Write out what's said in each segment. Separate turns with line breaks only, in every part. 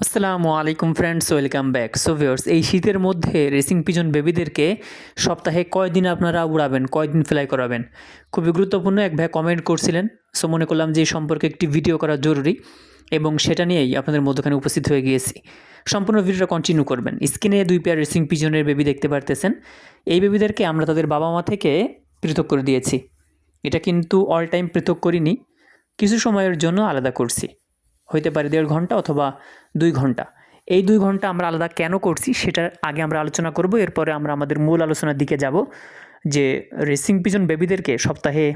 আসসালামু আলাইকুম friends welcome back so viewers এই শীতের মধ্যে রেসিং পিজন বেবিদেরকে সপ্তাহে কয়দিন আপনারা উড়াবেন, কয়দিন ফ্লাই করাবেন? খুবই গুরুত্বপূর্ণ, এক ভাই কমেন্ট করছিলেন। সো মনে করলাম যে এই সম্পর্কে একটি ভিডিও করা জরুরি এবং সেটা নিয়েই আপনাদের মধ্যখানে উপস্থিত হয়ে গিয়েছি। সম্পূর্ণ ভিডিওটা কন্টিনিউ করবেন। স্ক্রিনে দুই পেয়ার রেসিং পিজনের বেবি দেখতে পারতেছেন। এই বেবিদেরকে আমরা তাদের বাবা মা থেকে পৃথক করে দিয়েছি। এটা কিন্তু অল টাইম পৃথক করিনি। কিছু সময়ের জন্য আলাদা করছি। হইতে পারে দেড় ঘণ্টা অথবা দুই ঘণ্টা। এই দুই ঘণ্টা আমরা আলাদা কেন করছি সেটার আগে আমরা আলোচনা করব। এরপরে আমরা আমাদের মূল আলোচনার দিকে যাব যে রেসিং পিজন বেবিদেরকে সপ্তাহে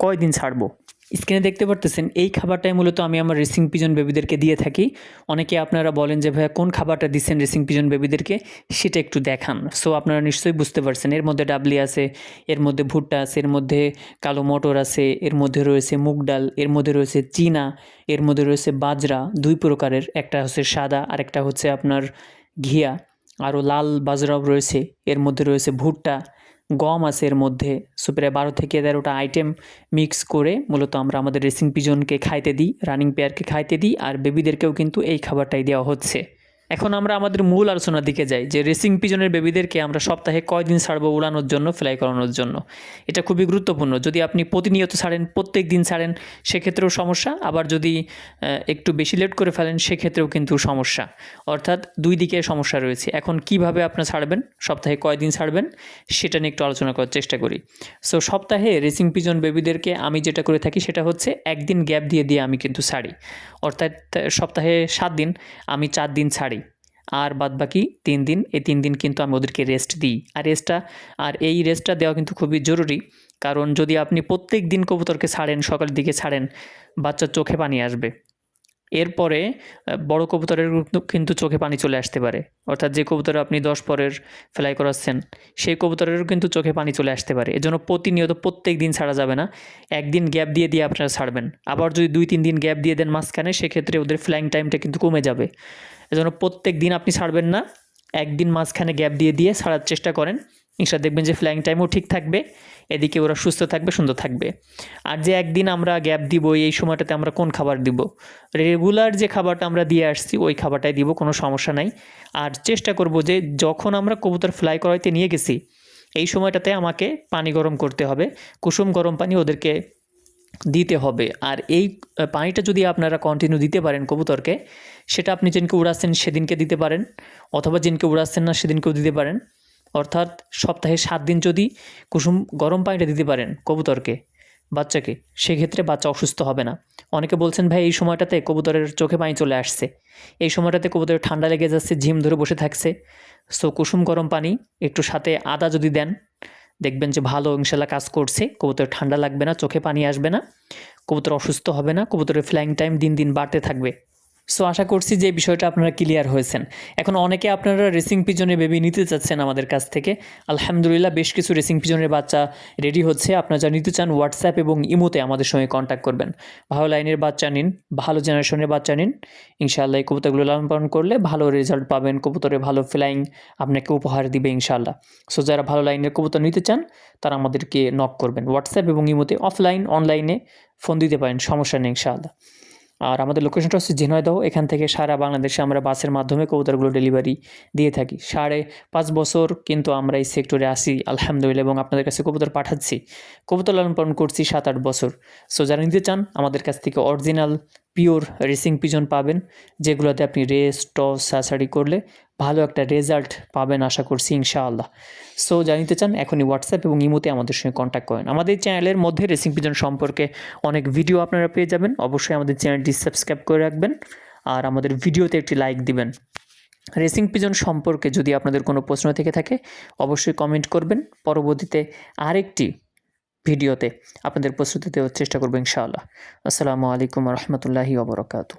কয় দিন ছাড়বো? স্ক্রিনে দেখতে পারতেছেন, এই খাবারটাই মূলত আমি আমার রেসিং পিজন বেবিদেরকে দিয়ে থাকি। অনেকে আপনারা বলেন যে, ভাইয়া, কোন খাবারটা দিচ্ছেন রেসিং পিজন বেবিদেরকে? সেটা একটু দেখান। সো, আপনারা নিশ্চয়ই বুঝতে পারছেন, এর মধ্যে ডাবলি আছে, এর মধ্যে ভুট্টা আছে, এর মধ্যে কালো মটর আছে, এর মধ্যে রয়েছে মুগ ডাল, এর মধ্যে রয়েছে চীনা, এর মধ্যে রয়েছে বাজরা, দুই প্রকারের, একটা হচ্ছে সাদা আর একটা হচ্ছে আপনার ঘিয়া। আরও লাল বাজরাও রয়েছে, এর মধ্যে রয়েছে ভুট্টা গম আছে এর মধ্যে। প্রায় বারো থেকে তেরোটা আইটেম মিক্স করে মূলত আমরা আমাদের রেসিং পিজনকে খাইতে দিই রানিং পেয়ারকে খাইতে দিই, আর বেবিদেরকেও কিন্তু এই খাবারটাই দেওয়া হচ্ছে। এখন আমরা আমাদের মূল আলোচনার দিকে যাই, যে রেসিং পিজনের বেবিদেরকে আমরা সপ্তাহে কয়দিন ছাড়বো উড়ানোর জন্য ফ্লাই করানোর জন্য? এটা খুবই গুরুত্বপূর্ণ। যদি আপনি প্রতিনিয়ত ছাড়েন, প্রত্যেক দিন ছাড়েন, সেক্ষেত্রেও সমস্যা। আবার যদি একটু বেশি লেট করে ফেলেন, সেক্ষেত্রেও কিন্তু সমস্যা। অর্থাৎ দুই দিকে সমস্যা রয়েছে। এখন কীভাবে আপনার ছাড়বেন, সপ্তাহে কয়দিন ছাড়বেন, সেটা নিয়ে একটু আলোচনা করার চেষ্টা করি। সো সপ্তাহে রেসিং পিজন বেবিদেরকে আমি যেটা করে থাকি, সেটা হচ্ছে একদিন গ্যাপ দিয়ে দিয়ে আমি কিন্তু ছাড়ি। অর্থাৎ, সপ্তাহে সাত দিন, আমি চার দিন ছাড়ি। আর বাদ বাকি তিন দিন, এই তিন দিন কিন্তু আমি ওদেরকে রেস্ট দিই। আর রেস্টটা আর এই রেস্টটা দেওয়া কিন্তু খুবই জরুরি। কারণ যদি আপনি প্রত্যেক দিন কবুতরকে ছাড়েন, সকালের দিকে ছাড়েন, বাচ্চার চোখে পানি আসবে। এরপরে বড় কবুতরের কিন্তু চোখে পানি চলে আসতে পারে। অর্থাৎ যে কবুতর আপনি দশ পরের ফ্লাই করাচ্ছেন, সেই কবুতরেরও কিন্তু চোখে পানি চলে আসতে পারে। এজন্য প্রতিনিয়ত প্রত্যেক দিন ছাড়া যাবে না। একদিন গ্যাপ দিয়ে দিয়ে আপনারা ছাড়বেন। আবার যদি দুই, তিন দিন গ্যাপ দিয়ে দেন মাঝখানে, সেক্ষেত্রে ওদের ফ্লাইং টাইমটা কিন্তু কমে যাবে। এজন্য প্রত্যেক দিন আপনি ছাড়বেন না। একদিন মাঝখানে গ্যাপ দিয়ে দিয়ে ছাড়ার চেষ্টা করেন। ইনশাল্লাহ দেখবেন যে ফ্লাইং টাইমও ঠিক থাকবে, এদিকে ওরা সুস্থ থাকবে, সুন্দর থাকবে। আর যে একদিন আমরা গ্যাপ দিব, এই সময়টাতে আমরা কোন খাবার দিব? রেগুলার যে খাবারটা আমরা দিয়ে আসছি, ওই খাবারটাই দিব, কোনো সমস্যা নাই। আর চেষ্টা করব যে যখন আমরা কবুতর ফ্লাই করাইতে নিয়ে গেছি, এই সময়টাতে আমাকে পানি গরম করতে হবে, কুসুম গরম পানি ওদেরকে দিতে হবে। আর এই পানিটা যদি আপনারা কন্টিনিউ দিতে পারেন কবুতরকে, সেটা আপনি যেদিনকে উড়াচ্ছেন সেদিনকে দিতে পারেন, অথবা যেদিনকে উড়াচ্ছেন না সেদিনকেও দিতে পারেন। অর্থাৎ সপ্তাহে সাত দিন যদি কুসুম গরম পানিটা দিতে পারেন কবুতরকে, বাচ্চাকে, সেক্ষেত্রে বাচ্চা অসুস্থ হবে না। অনেকে বলছেন, ভাই, এই সময়টাতে কবুতরের চোখে পানি চলে আসছে। এই সময়টাতে কবুতরের ঠান্ডা লেগে যাচ্ছে, ঝিম ধরে বসে থাকছে। সো কুসুম গরম পানি একটু সাথে আদা যদি দেন, দেখবেন যে ভালো ইনশাল্লাহ কাজ করছে। কবুতরের ঠান্ডা লাগবে না, চোখে পানি আসবে না। কবুতর অসুস্থ হবে না। কবুতরের ফ্লাইং টাইম দিন দিন বাড়তে থাকবে। সো আশা করছি যে বিষয়টা আপনারা ক্লিয়ার হয়েছেন। এখন অনেকে আপনারা রেসিং পিজনের বেবি নিতে চাচ্ছেন আমাদের কাছ থেকে। আলহামদুলিল্লাহ, বেশ কিছু রেসিং পিজনের বাচ্চা রেডি হচ্ছে। আপনারা যা নিতে চান হোয়াটসঅ্যাপ এবং ইমোতে আমাদের সঙ্গে কন্ট্যাক্ট করবেন। ভালো লাইনের বাচ্চা নিন, ভালো জেনারেশনের বাচ্চা নিন। ইনশাআল্লাহ এই কবুতরগুলো লালন পালন করলে ভালো রেজাল্ট পাবেন। কবুতরে ভালো ফ্লাইং আপনাকে উপহার দিবে ইনশাআল্লাহ। সো যারা ভালো লাইনের কবুতর নিতে চান, তারা আমাদেরকে নক করবেন। হোয়াটসঅ্যাপ এবং ইমোতে অফলাইন অনলাইনে ফোন দিতে পারেন। সমস্যা নেই ইনশাআল্লাহ। আর আমাদের লোকেশনটা হচ্ছে দাও এখান থেকে সারা বাংলাদেশে আমরা বাসের মাধ্যমে কবুতরগুলো ডেলিভারি দিয়ে থাকি। সাড়ে পাঁচ বছর কিন্তু আমরা এই সেক্টরে আসি আলহামদুলিল্লাহ, এবং আপনাদের কাছে কবুতর পাঠাচ্ছি। কবুতর লালন পালন করছি সাত আট বছর। সো যারা নিতে চান, আমাদের কাছ থেকে অরিজিনাল পিওর রেসিং পিজন পাবেন, যেগুলোতে আপনি রেস, টস সাসারি করলে ভালো একটা রেজাল্ট পাবেন আশা করছি ইনশাআল্লাহ। সো জানিতে চান, এখনই হোয়াটসঅ্যাপ এবং ইমোতে আমাদের সঙ্গে কন্ট্যাক্ট করেন। আমাদের চ্যানেলের মধ্যে রেসিং পিজন সম্পর্কে অনেক ভিডিও আপনারা পেয়ে যাবেন, অবশ্যই আমাদের চ্যানেলটি সাবস্ক্রাইব করে রাখবেন আর আমাদের ভিডিওতে একটি লাইক দিবেন। রেসিং পিজন সম্পর্কে যদি আপনাদের কোনো প্রশ্ন থেকে থাকে, অবশ্যই কমেন্ট করবেন। পরবর্তীতে আরেকটি ভিডিওতে আপনাদের প্রস্তুতি দেওয়ার চেষ্টা করব ইনশাআল্লাহ। আসসালামু আলাইকুম রহমতুল্লাহি ওবরাকাতু